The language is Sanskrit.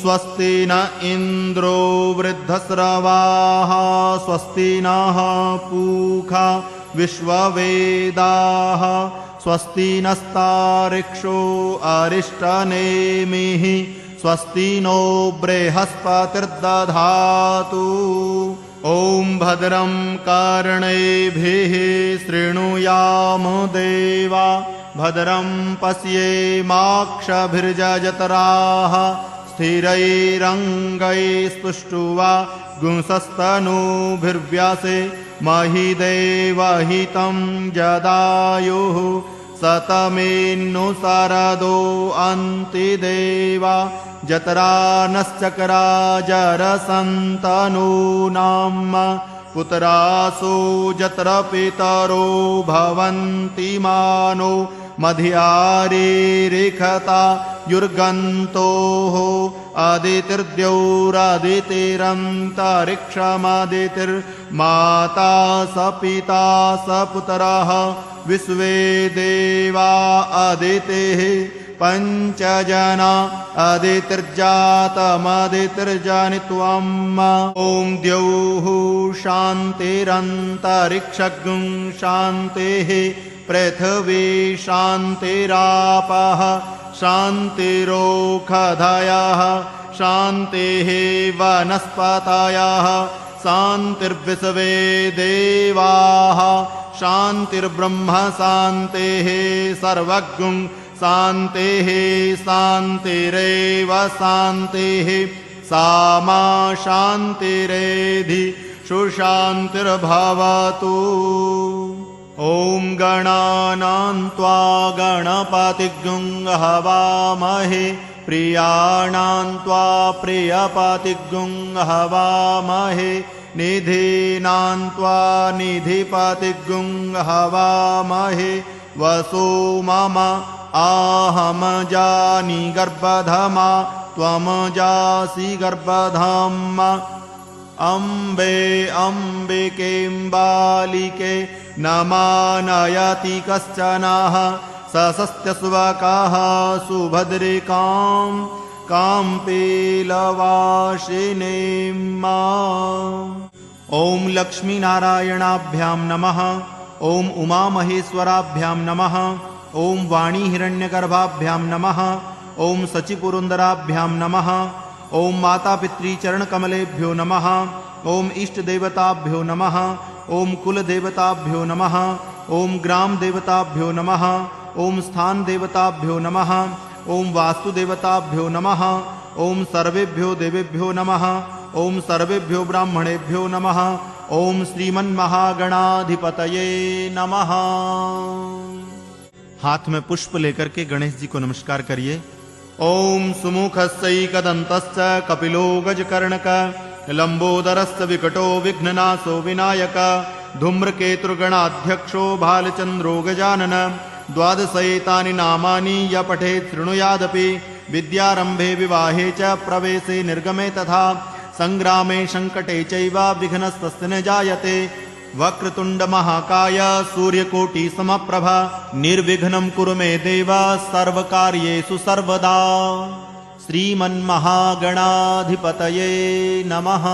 स्वस्ति न इन्द्रो वृद्धस्रवाः स्वस्ति नः पूखा विश्ववेदाः स्वस्ति नस्तारिक्षो अरिष्टनेमिः स्वस्ति नो बृहस्पतिर्दधातु। ॐ भद्रं कर्णैभिः शृणुयाम देवा भद्रं पश्येमाक्षभिर्जजतराः स्थिरैरङ्गैस्तुष्टुवा गुंसस्तनूभिर्व्यासे महिदेवहितं जदायुः सतमेन्नु सरदो अन्तिदेवा जतरा नश्चकरा जरसन्तनूनाम् पुत्रासु जत्र पितरो भवन्ति मानो मध्यारीरिखता युर्गन्तोः अदितिर्द्यौरदितिरन्तरिक्षमदितिर्माता स पिता स पुत्रः विश्वे देवा अदितिः पञ्चजना अदितिर्जातमदितिर्जनित्वम् ॐ द्यौः शान्तिरन्तरिक्षगुं शान्तिः पृथिवी शान्तिरापः शान्तिरोखधयः शान्तिः वनस्पतयः शान्तिर्विश्वे देवाः शान्तिर्ब्रह्म शान्तिः सर्वज्ञं शान्तिः शान्तिरेव शान्तिः सा मा शान्तिरेधि सुशान्तिर्भवतु ॐ गणानां त्वा गणपतिगुं हवामहे प्रियाणां त्वा प्रियपतिगुं हवामहे निधीनां त्वा निधिपतिगुं हवामहे वसो मम आहम जानि गर्भधमा त्वं जासि गर्भधाम् अम्बे अम्बिकेम्बालिके न मानयति कश्चनः सशस्त्यसुवकाः सुभद्रिकां कां पीलवासिनीम् ॐ लक्ष्मीनारायणाभ्यां नमः। ॐ उमामहेश्वराभ्यां नमः। ॐ वाणीहिरण्यगर्भाभ्यां नमः। ॐ सचिपुरुन्दराभ्यां नमः ॐ मातापितृचरणकमलेभ्यो नमः। ॐ इष्टदेवताभ्यो नमः। ॐ कुलदेवताभ्यो नमः। ॐ ग्रामदेवताभ्यो नमः। ॐ स्थानदेवताभ्यो नमः। ॐ वास्तुदेवताभ्यो नमः। ॐ सर्वेभ्यो देवेभ्यो नमः। ॐ सर्वेभ्यो ब्राह्मणेभ्यो नमः। ॐ श्रीमन्महागणाधिपतये नमः। हाथ में पुष्प लेकर के गणेश जी को नमस्कार करिए ॐ सुमुखस्यैकदन्तश्च कपिलो गजकर्णक लम्बोदरश्च विकटो विघ्ननाशो विनायक धूम्रकेतुर्गणाध्यक्षो भालचन्द्रो गजानन द्वादशैतानि नामानि य पठेत् शृणुयादपि विद्यारम्भे विवाहे च प्रवेशे निर्गमे तथा सङ्ग्रामे सङ्कटे चैव विघ्नस्तस्य न जायते वक्रतुण्डमहाकाय सूर्यकोटिसमप्रभ निर्विघ्नं कुरु मे देव सर्वकार्येषु सर्वदा। श्रीमन्महागणाधिपतये नमः